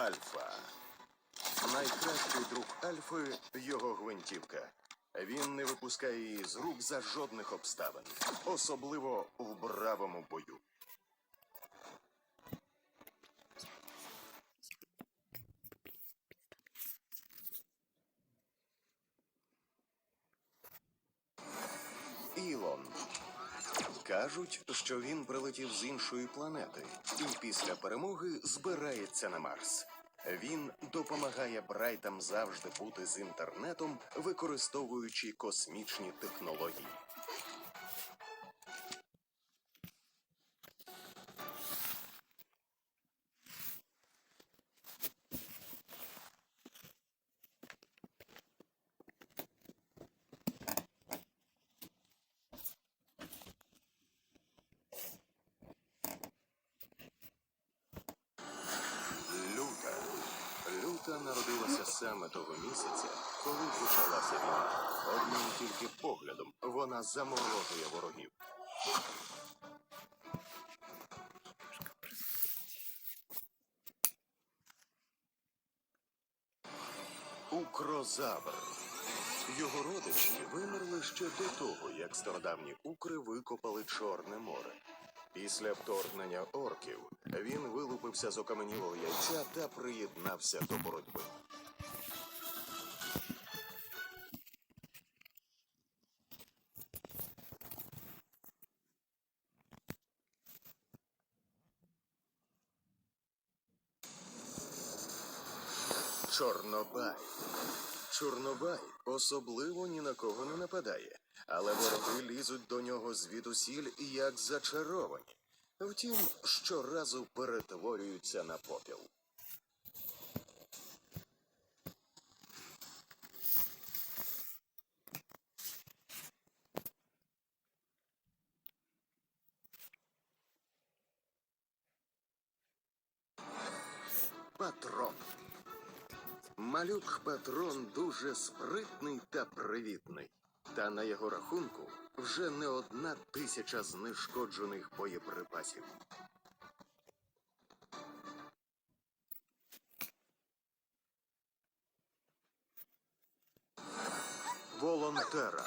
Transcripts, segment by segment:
Альфа. Найкращий друг Альфи його гвинтівка. Він не випускає її з рук за жодних обставин, особливо в бравому бою. Ілон. Кажуть, що він прилетів з іншої планети і після перемоги збирається на Марс. Він допомагає Брайтам завжди бути з інтернетом, використовуючи космічні технології. Саме того місяця, коли почалася війна. Одним тільки поглядом вона заморожує ворогів. Укрозавр. Його родичі вимерли ще до того, як стародавні укри викопали Чорне море. Після вторгнення орків він вилупився з окаменілого яйця та приєднався до боротьби. Чорнобай. Чорнобай особливо ні на кого не нападає, але вороги лізуть до нього звідусіль як зачаровані. Втім, щоразу перетворюються на попіл. Патрон. Малюк патрон дуже спритний та привітний. Та на його рахунку вже не одна тисяча знешкоджених боєприпасів. Волонтера.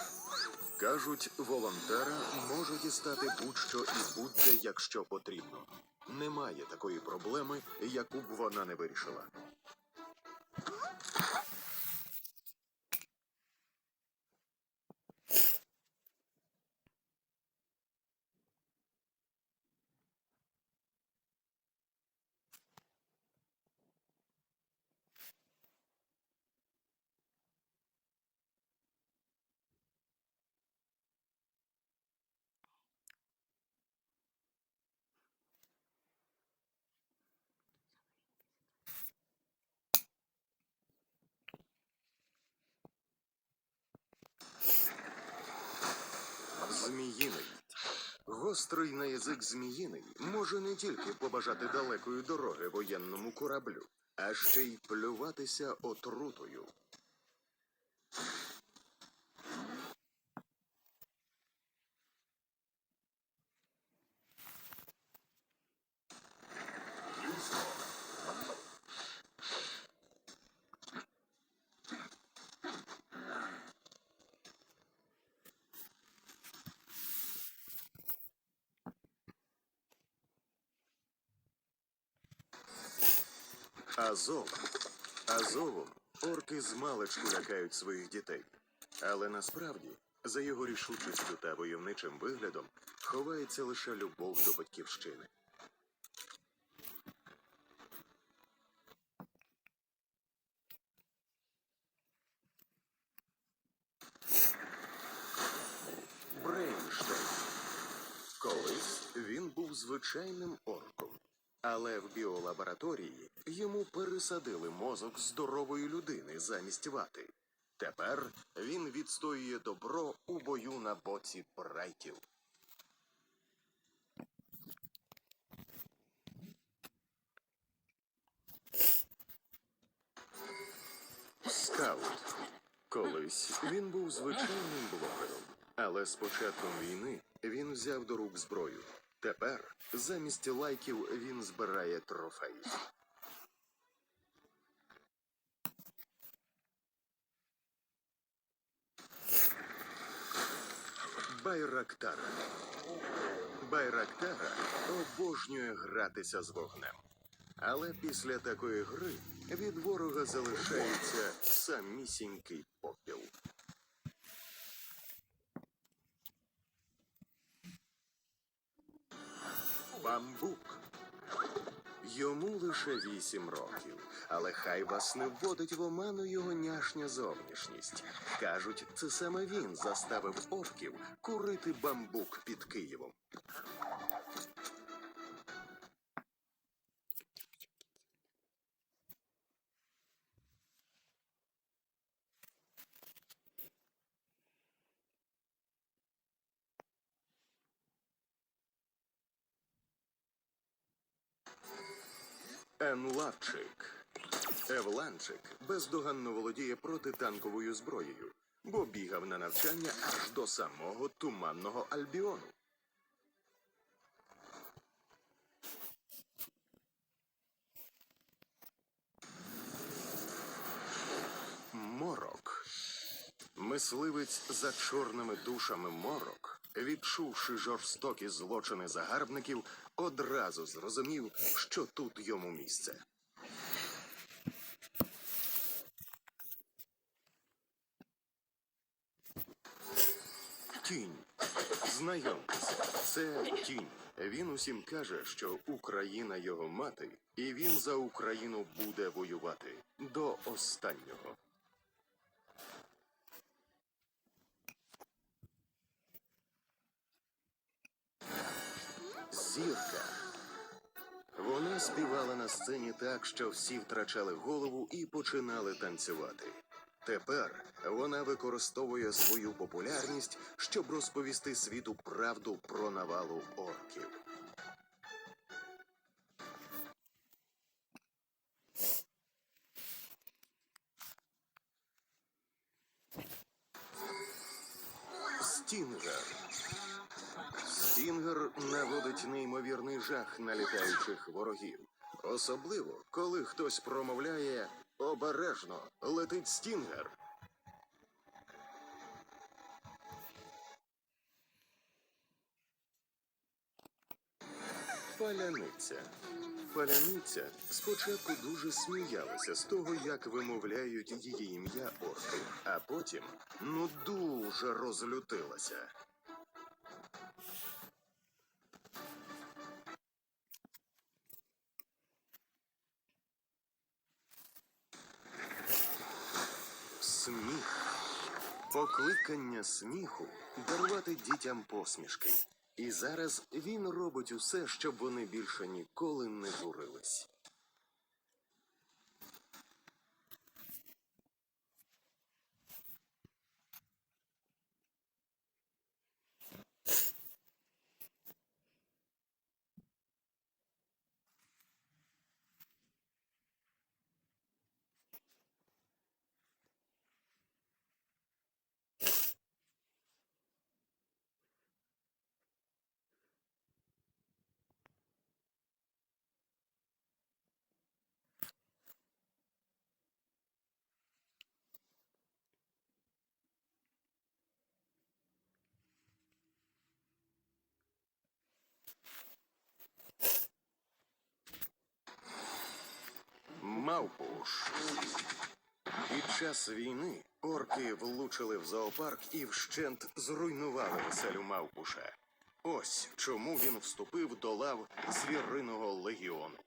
Кажуть, волонтера може дістати будь-що і будь-де, якщо потрібно. Немає такої проблеми, яку б вона не вирішила. Зміїний. Гострий на язик зміїний може не тільки побажати далекої дороги воєнному кораблю, а ще й плюватися отрутою. Азов. Азовом орки змалечку лякають своїх дітей. Але насправді за його рішучістю та войовничим виглядом ховається лише любов до батьківщини. Брейнштейн. Колись він був звичайним орком. Але в біолабораторії йому пересадили мозок здорової людини замість вати. Тепер він відстоює добро у бою на боці брайтів. Скаут. Колись він був звичайним блогером, але з початком війни він взяв до рук зброю. Тепер замість лайків він збирає трофей. Байрактара. Байрактара обожнює гратися з вогнем. Але після такої гри від ворога залишається самісінький попіл. Бамбук. Йому лише вісім років, але хай вас не вводить в оману його няшня зовнішність. Кажуть, це саме він заставив орків курити бамбук під Києвом. Енлавчик. Евланчик бездоганно володіє протитанковою зброєю, бо бігав на навчання аж до самого туманного Альбіону. Морок. Мисливець за чорними душами морок, відчувши жорстокі злочини загарбників, одразу зрозумів, що тут йому місце. Тінь. Знайомтеся, це тінь. Він усім каже, що Україна його мати, і він за Україну буде воювати до останнього. Зірка. Вона співала на сцені так, що всі втрачали голову і починали танцювати. Тепер вона використовує свою популярність, щоб розповісти світу правду про навалу орків. Стінгер. Стінгер наводить неймовірний жах на літаючих ворогів. Особливо, коли хтось промовляє обережно летить стінгер. Паляниця. Паляниця спочатку дуже сміялася з того, як вимовляють її ім'я орки, а потім ну дуже розлютилася. Покликання сміху дарувати дітям посмішки. І зараз він робить усе, щоб вони більше ніколи не журились. Мавпуш. Під час війни орки влучили в зоопарк і вщент зруйнували веселю Мавпуша. Ось чому він вступив до лав звіриного легіону.